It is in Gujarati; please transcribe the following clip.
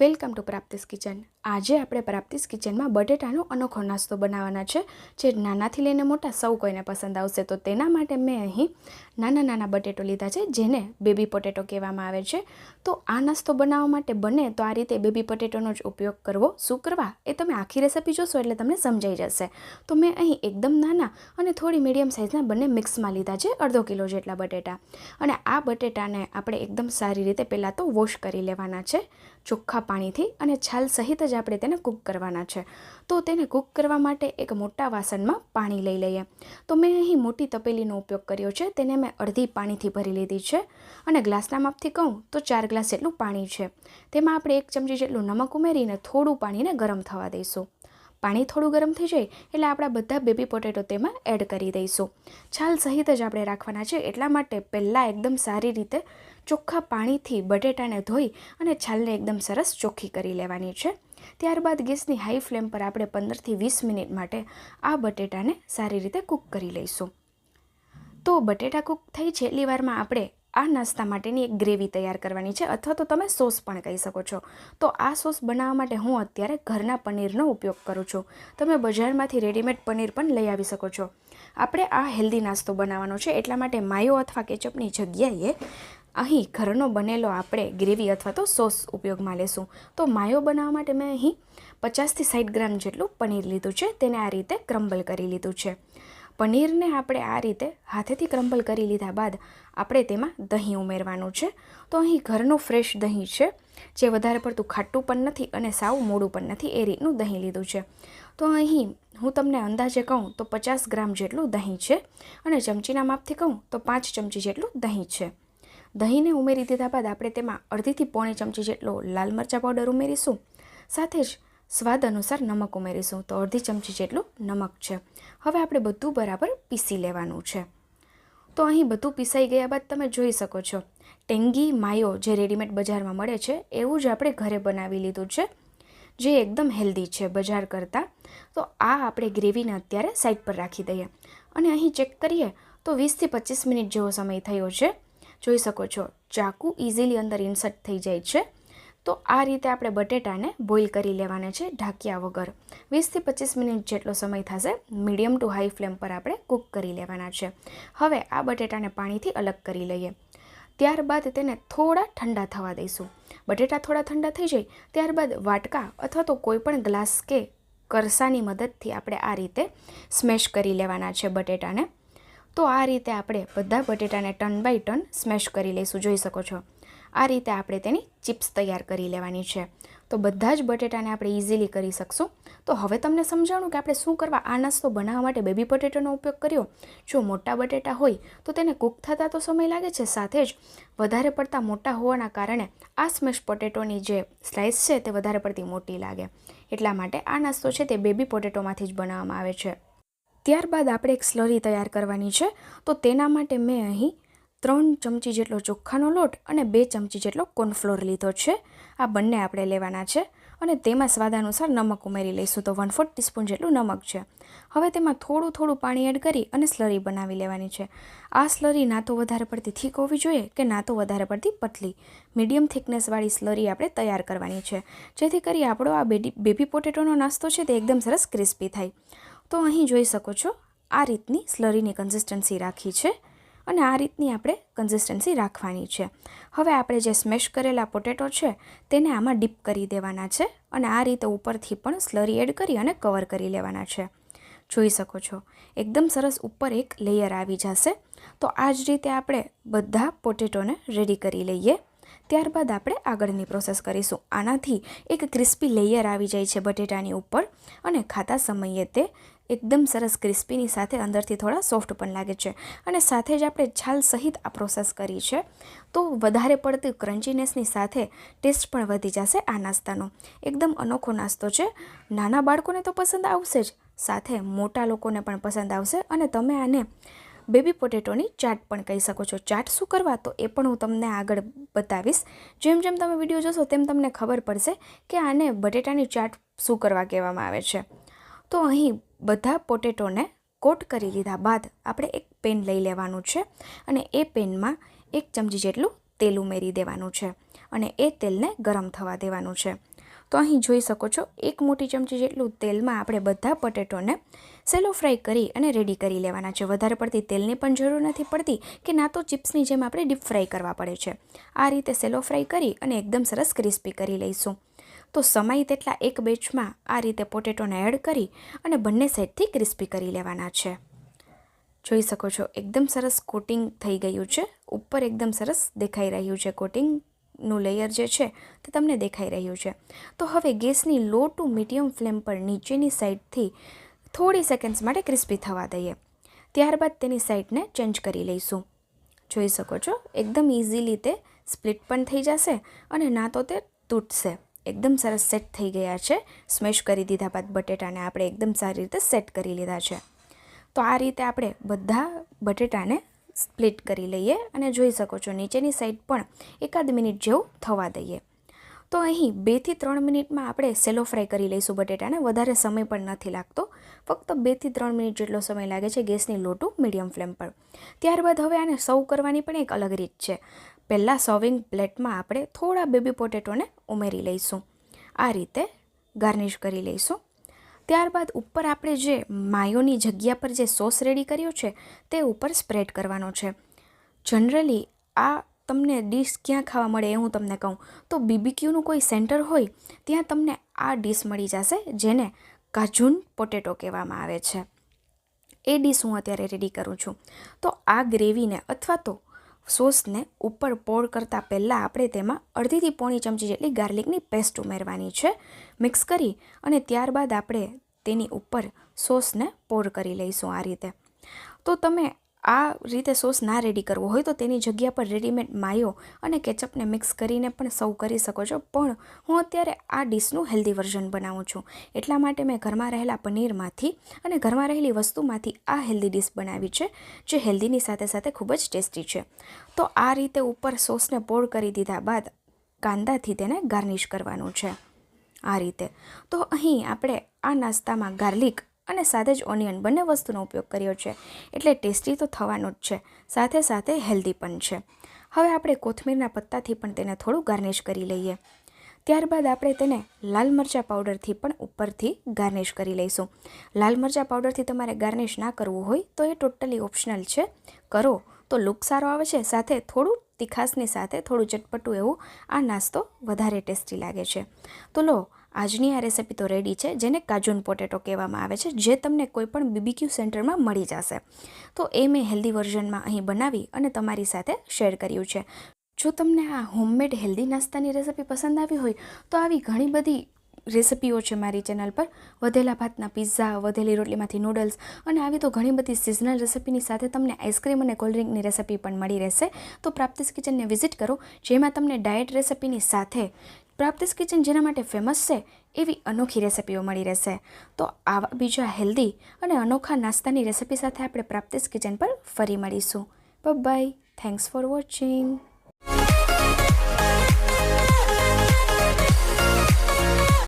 Welcome to પ્રાપ્તિસ kitchen. આજે આપણે પ્રાપ્તિસ કિચનમાં બટેટાનો અનોખો નાસ્તો બનાવવાના છે, જે નાનાથી લઈને મોટા સૌ કોઈને પસંદ આવશે. તો તેના માટે મેં અહીં નાના નાના બટેટો લીધા છે, જેને બેબી પોટેટો કહેવામાં આવે છે. તો આ નાસ્તો બનાવવા માટે બને તો આ રીતે બેબી પોટેટોનો જ ઉપયોગ કરવો. શું કરવા? એ તમે આખી રેસિપી જોશો એટલે તમને સમજાઈ જશે. તો મેં અહીં એકદમ નાના અને થોડી મીડિયમ સાઇઝના બંને મિક્સમાં લીધા છે, અડધો કિલો જેટલા બટેટા. અને આ બટેટાને આપણે એકદમ સારી રીતે પહેલાં તો વોશ કરી લેવાના છે. ચોખ્ખા પાણીથી અને છાલ સહિત જ આપણે તેને કૂક કરવાના છે. તો તેને કૂક કરવા માટે એક મોટા વાસણમાં પાણી લઈ લઈએ. તો મેં અહીં મોટી તપેલીનો ઉપયોગ કર્યો છે. તેને મેં અડધી પાણીથી ભરી લીધી છે. અને ગ્લાસના માપથી કહું તો ચાર ગ્લાસ જેટલું પાણી છે. તેમાં આપણે એક ચમચી જેટલું નમક ઉમેરીને થોડું પાણીને ગરમ થવા દઈશું. પાણી થોડું ગરમ થઈ જાય એટલે આપણા બધા બેબી પોટેટો તેમાં એડ કરી દઈશું. છાલ સહિત જ આપણે રાખવાના છે એટલા માટે પહેલાં એકદમ સારી રીતે ચોખ્ખા પાણીથી બટેટાને ધોઈ અને છાલને એકદમ સરસ ચોખ્ખી કરી લેવાની છે. ત્યારબાદ ગેસની હાઈ ફ્લેમ પર આપણે પંદરથી વીસ મિનિટ માટે આ બટેટાને સારી રીતે કૂક કરી લઈશું. તો બટેટા કૂક થઈ છે એટલી વારમાં આપણે આ નાસ્તા માટેની એક ગ્રેવી તૈયાર કરવાની છે, અથવા તો તમે સોસ પણ કહી શકો છો. તો આ સોસ બનાવવા માટે હું અત્યારે ઘરના પનીરનો ઉપયોગ કરું છું. તમે બજારમાંથી રેડીમેડ પનીર પણ લઈ આવી શકો છો. આપણે આ હેલ્ધી નાસ્તો બનાવવાનો છે, એટલા માટે માયો અથવા કેચઅપની જગ્યાએ અહીં ઘરનો બનેલો આપણે ગ્રેવી અથવા તો સોસ ઉપયોગમાં લેશું. તો માયો બનાવવા માટે મેં અહીં પચાસથી સાઠ ગ્રામ જેટલું પનીર લીધું છે, તેને આ રીતે ક્રમ્બલ કરી લીધું છે. પનીરને આપણે આ રીતે હાથેથી ક્રમ્બલ કરી લીધા બાદ આપણે તેમાં દહીં ઉમેરવાનું છે. તો અહીં ઘરનું ફ્રેશ દહીં છે. જે વધારે પડતું ખાટું પણ નથી અને સાવ મોડું પણ નથી એ રીતનું દહીં લીધું છે. તો અહીં હું તમને અંદાજે કહું તો પચાસ ગ્રામ જેટલું દહીં છે અને ચમચીના માપથી કહું તો પાંચ ચમચી જેટલું દહીં છે. દહીંને ઉમેરી દીધા બાદ આપણે તેમાં અડધીથી પોણી ચમચી જેટલો લાલ મરચાં પાવડર ઉમેરીશું. સાથે જ સ્વાદ અનુસાર નમક ઉમેરીશું. તો અડધી ચમચી જેટલું નમક છે. હવે આપણે બધું બરાબર પીસી લેવાનું છે. તો અહીં બધું પીસાઈ ગયા બાદ તમે જોઈ શકો છો. ટેંગી, માયો જે રેડીમેડ બજારમાં મળે છે, એવું જ આપણે ઘરે બનાવી લીધું છે, જે એકદમ હેલ્ધી છે બજાર કરતાં. તો આ આપણે ગ્રેવીને અત્યારે સાઈડ પર રાખી દઈએ. અને અહીં ચેક કરીએ તો વીસથી પચીસ મિનિટ જેવો સમય થયો છે. જોઈ શકો છો, ચાકુ ઇઝીલી અંદર ઇન્સર્ટ થઈ જાય છે. તો આ રીતે આપણે બટેટાને બોઇલ કરી લેવાના છે ઢાંક્યા વગર. વીસથી પચીસ મિનિટ જેટલો સમય થશે મીડિયમ ટુ હાઈ ફ્લેમ પર આપણે કૂક કરી લેવાના છે. હવે આ બટેટાને પાણીથી અલગ કરી લઈએ. ત્યારબાદ તેને થોડા ઠંડા થવા દઈશું. બટેટા થોડા ઠંડા થઈ જાય, ત્યારબાદ વાટકા અથવા તો કોઈપણ ગ્લાસ કે કરસાની મદદથી આપણે આ રીતે સ્મેશ કરી લેવાના છે બટેટાને. તો આ રીતે આપણે બધા બટેટાને ટન બાય ટન સ્મેશ કરી લઈશું, જોઈ શકો છો. આ રીતે આપણે તેની ચિપ્સ તૈયાર કરી લેવાની છે. તો બધા જ બટેટાને આપણે ઇઝીલી કરી શકશું. તો હવે તમને સમજાણું કે આપણે શું કરવા આ નાસ્તો બનાવવા માટે બેબી બટેટાનો ઉપયોગ કર્યો? જો મોટા બટેટા હોય, તો તેને કૂક થતાં તો સમય લાગે છે, સાથે જ વધારે પડતા મોટા હોવાના કારણે આ સ્મેશ પોટેટોની જે સ્લાઇસ છે તે વધારે પડતી મોટી લાગે. એટલા માટે આ નાસ્તો છે તે બેબી પોટેટોમાંથી જ બનાવવામાં આવે છે. ત્યારબાદ આપણે એક સ્લરી તૈયાર કરવાની છે. તો તેના માટે મેં અહીં ત્રણ ચમચી જેટલો ચોખ્ખાનો લોટ અને બે ચમચી જેટલો કોર્નફ્લોર લીધો છે. આ બંને આપણે લેવાના છે અને તેમાં સ્વાદ અનુસાર નમક ઉમેરી લઈશું. તો વન ફોર્થ ટીસ્પૂન જેટલું નમક છે. હવે તેમાં થોડું થોડું પાણી એડ કરી અને સ્લરી બનાવી લેવાની છે. આ સ્લરી ના તો વધારે પડતી થીક હોવી જોઈએ કે ના તો વધારે પડતી પતલી. મીડિયમ થિકનેસવાળી સ્લરી આપણે તૈયાર કરવાની છે. જેથી કરી આપણો આ બેડી બેબી પોટેટોનો નાસ્તો છે તે એકદમ સરસ ક્રિસ્પી થાય. તો અહીં જોઈ શકો છો આ રીતની સ્લરીની કન્સિસ્ટન્સી રાખી છે. અને આ રીતની આપણે કન્સિસ્ટન્સી રાખવાની છે. હવે આપણે જે સ્મેશ કરેલા પોટેટો છે, તેને આમાં ડીપ કરી દેવાના છે અને આ રીતે ઉપરથી પણ સ્લરી એડ કરી અને કવર કરી લેવાના છે. જોઈ શકો છો, એકદમ સરસ ઉપર એક લેયર આવી જશે. તો આ જ રીતે આપણે બધા પોટેટોને રેડી કરી લઈએ. ત્યારબાદ આપણે આગળની પ્રોસેસ કરીશું. આનાથી એક ક્રિસ્પી લેયર આવી જાય છે બટેટાની ઉપર અને ખાતા સમયે તે એકદમ સરસ ક્રિસ્પીની સાથે અંદરથી થોડા સોફ્ટ પણ લાગે છે અને સાથે જ આપણે છાલ સહિત આ પ્રોસેસ કરી છે. તો વધારે પડતી ક્રન્ચીનેસની સાથે ટેસ્ટ પણ વધી જશે આ નાસ્તાનો. એકદમ અનોખો નાસ્તો છે. નાના બાળકોને તો પસંદ આવશે જ. સાથે મોટા લોકોને પણ પસંદ આવશે અને તમે આને બેબી પોટેટોની ચાટ પણ કહી શકો છો. ચાટ શું કરવા? તો એ પણ હું તમને આગળ બતાવીશ. જેમ જેમ તમે વીડિયો જોશો તેમ તમને ખબર પડશે કે આને બટેટાની ચાટ શું કરવા કહેવામાં આવે છે. તો અહીં બધા પોટેટોને કોટ કરી લીધા બાદ આપણે એક પેન લઈ લેવાનું છે અને એ પેનમાં એક ચમચી જેટલું તેલ ઉમેરી દેવાનું છે અને એ તેલને ગરમ થવા દેવાનું છે. તો અહીં જોઈ શકો છો, એક મોટી ચમચી જેટલું તેલમાં આપણે બધા પટેટોને સેલો ફ્રાય કરી અને રેડી કરી લેવાના છે. વધારે પડતી તેલની પણ જરૂર નથી પડતી કે ના તો ચિપ્સની જેમ આપણે ડીપ ફ્રાય કરવા પડે છે. આ રીતે સેલો ફ્રાય કરી અને એકદમ સરસ ક્રિસ્પી કરી લઈશું. તો સમય તેટલા એક બેચમાં આ રીતે પોટેટોને એડ કરી અને બંને સાઈડથી ક્રિસ્પી કરી લેવાના છે. જોઈ શકો છો, એકદમ સરસ કોટિંગ થઈ ગયું છે. ઉપર એકદમ સરસ દેખાઈ રહ્યું છે. કોટિંગનું લેયર જે છે તે તમને દેખાઈ રહ્યું છે. તો હવે ગેસની લો ટુ મીડિયમ ફ્લેમ પર નીચેની સાઈડથી થોડી સેકન્ડ્સ માટે ક્રિસ્પી થવા દઈએ. ત્યારબાદ તેની સાઈડને ચેન્જ કરી લઈશું. જોઈ શકો છો, એકદમ ઇઝીલી તે સ્પ્લિટ પણ થઈ જશે અને ના તો તે તૂટશે. એકદમ સરસ સેટ થઈ ગયા છે. સ્મેશ કરી દીધા બાદ બટેટાને આપણે એકદમ સારી રીતે સેટ કરી લીધા છે. તો આ રીતે આપણે બધા બટેટાને સ્પ્લિટ કરી લઈએ અને જોઈ શકો છો નીચેની સાઈડ પણ એકાદ મિનિટ જેવું થવા દઈએ. તો અહીં બેથી ત્રણ મિનિટમાં આપણે સેલો ફ્રાય કરી લઈશું બટેટાને. વધારે સમય પણ નથી લાગતો. ફક્ત બેથી ત્રણ મિનિટ જેટલો સમય લાગે છે ગેસની લો ટુ મીડિયમ ફ્લેમ પર. ત્યારબાદ હવે આને સર્વ કરવાની પણ એક અલગ રીત છે. પહેલાં સર્વિંગ પ્લેટમાં આપણે થોડા બેબી પોટેટોને ઉમેરી લઈશું. આ રીતે ગાર્નિશ કરી લઈશું. ત્યારબાદ ઉપર આપણે જે માયોની જગ્યા પર જે સોસ રેડી કર્યો છે, તે ઉપર સ્પ્રેડ કરવાનો છે. જનરલી આ તમને ડીશ ક્યાં ખાવા મળે એ હું તમને કહું. તો બીબીક્યુનું કોઈ સેન્ટર હોય, ત્યાં તમને આ ડીશ મળી જશે, જેને કાજુન પોટેટો કહેવામાં આવે છે. એ ડીશ હું અત્યારે રેડી કરું છું. તો આ ગ્રેવીને અથવા તો સોસને ઉપર પોર કરતાં પહેલાં આપણે તેમાં અડધીથી પોણી ચમચી જેટલી ગાર્લિકની પેસ્ટ ઉમેરવાની છે. મિક્સ કરી અને ત્યારબાદ આપણે તેની ઉપર સોસને પોર કરી લઈશું આ રીતે. તો તમે આ રીતે સોસ ના રેડી કરવો હોય તો તેની જગ્યા પર રેડીમેડ માયો અને કેચઅપને મિક્સ કરીને પણ સર્વ કરી શકો છો. પણ હું અત્યારે આ ડીશનું હેલ્ધી વર્ઝન બનાવું છું. એટલા માટે મેં ઘરમાં રહેલા પનીરમાંથી અને ઘરમાં રહેલી વસ્તુમાંથી આ હેલ્ધી ડીશ બનાવી છે, જે હેલ્ધીની સાથે સાથે ખૂબ જ ટેસ્ટી છે. તો આ રીતે ઉપર સોસને પોળ કરી દીધા બાદ કાંદાથી તેને ગાર્નિશ કરવાનું છે. આ રીતે. તો અહીં આપણે આ નાસ્તામાં ગાર્લિક અને સાથે જ ઓનિયન બંને વસ્તુનો ઉપયોગ કર્યો છે. એટલે ટેસ્ટી તો થવાનો જ છે. સાથે સાથે હેલ્ધી પણ છે. હવે આપણે કોથમીરના પત્તાથી પણ તેને થોડું ગાર્નિશ કરી લઈએ. ત્યારબાદ આપણે તેને લાલ મરચાં પાવડરથી પણ ઉપરથી ગાર્નિશ કરી લઈશું. લાલ મરચાં પાવડરથી તમારે ગાર્નિશ ના કરવું હોય તો એ ટોટલી ઓપ્શનલ છે. કરો તો લુક સારો આવે છે, સાથે થોડું તીખાસની સાથે થોડું ચટપટું એવું આ નાસ્તો વધારે ટેસ્ટી લાગે છે. તો લો આજની આ રેસિપી તો રેડી છે, જેને કાજુન પોટેટો કહેવામાં આવે છે, જે તમને કોઈપણ બીબીક્યુ સેન્ટરમાં મળી જશે. તો એ મેં હેલ્ધી વર્ઝનમાં અહીં બનાવી અને તમારી સાથે શેર કર્યું છે. જો તમને આ હોમમેડ હેલ્ધી નાસ્તાની રેસિપી પસંદ આવી હોય, તો આવી ઘણી બધી રેસિપીઓ છે મારી ચેનલ પર. વધેલા ભાતના પિઝા વધેલી રોટલીમાંથી નૂડલ્સ અને આવી તો ઘણી બધી સિઝનલ રેસિપીની સાથે તમને આઈસ્ક્રીમ અને કોલ્ડ્રિંકની રેસિપી પણ મળી રહેશે. તો પ્રાપ્તિસ કિચનને વિઝિટ કરો, જેમાં તમને ડાયટ રેસિપીની સાથે પ્રાપ્તિસ કિચન જેના માટે ફેમસ છે, એવી અનોખી રેસિપીઓ મળી રહેશે. તો આવા બીજા હેલ્ધી અને અનોખા નાસ્તાની રેસિપી સાથે આપણે પ્રાપ્તિસ કિચન પર ફરી મળીશું. By thanks for watching